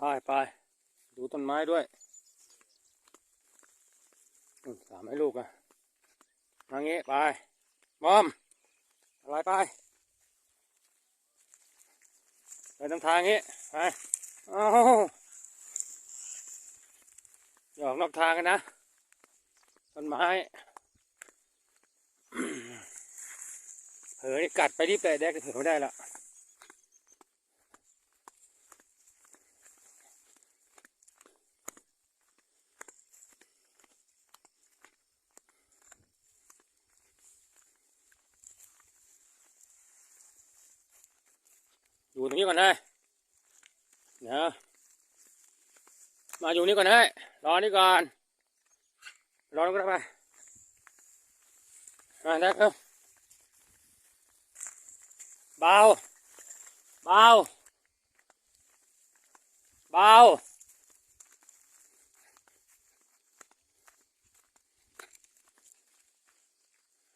ไปไปดูต้นไม้ด้วยสามไอ้ลูกอะมางี้ไปมอมอะไรไปไปตามทางงี้ไปเอาอย่าออกนอกทางกันนะต้นไม้เผลอนี่กัดไปรีบแต่แดกเผลอไม่ได้ละ อยู่ตรงนี้ก่อนเลยเดี๋ยวมาอยู่นี่ก่อนเลยรอนี่ก่อน รอนี่ก่อนไปมาได้ครับเบา เบา เบา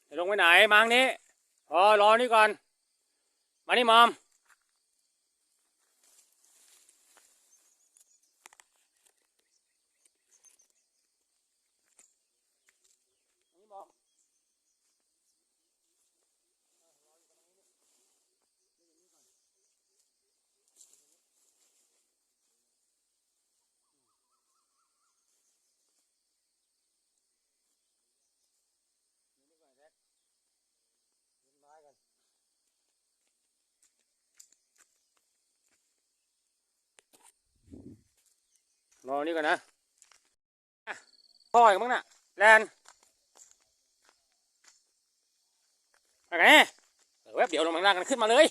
จะลงไปไหนมังนี้พอรอนี่ก่อน มานี่มอม รอนี่ก่อนนะพ่ออีกมั้งน่ะแลนมาไงเออแวบเดี๋ยวลงมาล่างกันขึ้นมาเลย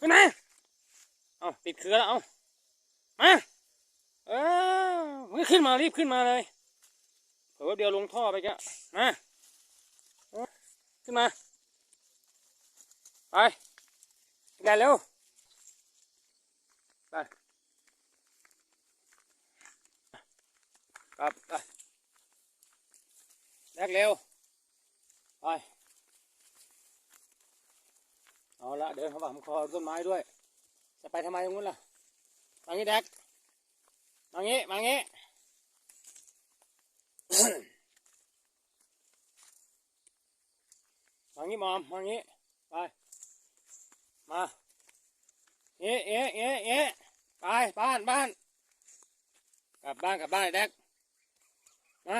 ขึ้นมาเอาติดเครือแล้วเอามาเออมึงขึ้นมารีบขึ้นมาเลยเผื่อแวบเดียวลงท่อไปแกมาขึ้นมาไปแลนเร็วไป ครับไปแดกเร็ว ไป เอาละเดินเข้ามาคอต้นไม้ด้วย จะไปทำไมตรงนู้นล่ะมางี้แดกมางี้ มางี้มางี้มอมมางี้ ไป มา เอ๊ะเอ๊ะเอ๊ะเอ๊ะไป บ้าน บ้าน กลับบ้าน กลับบ้านไอ้แดก มา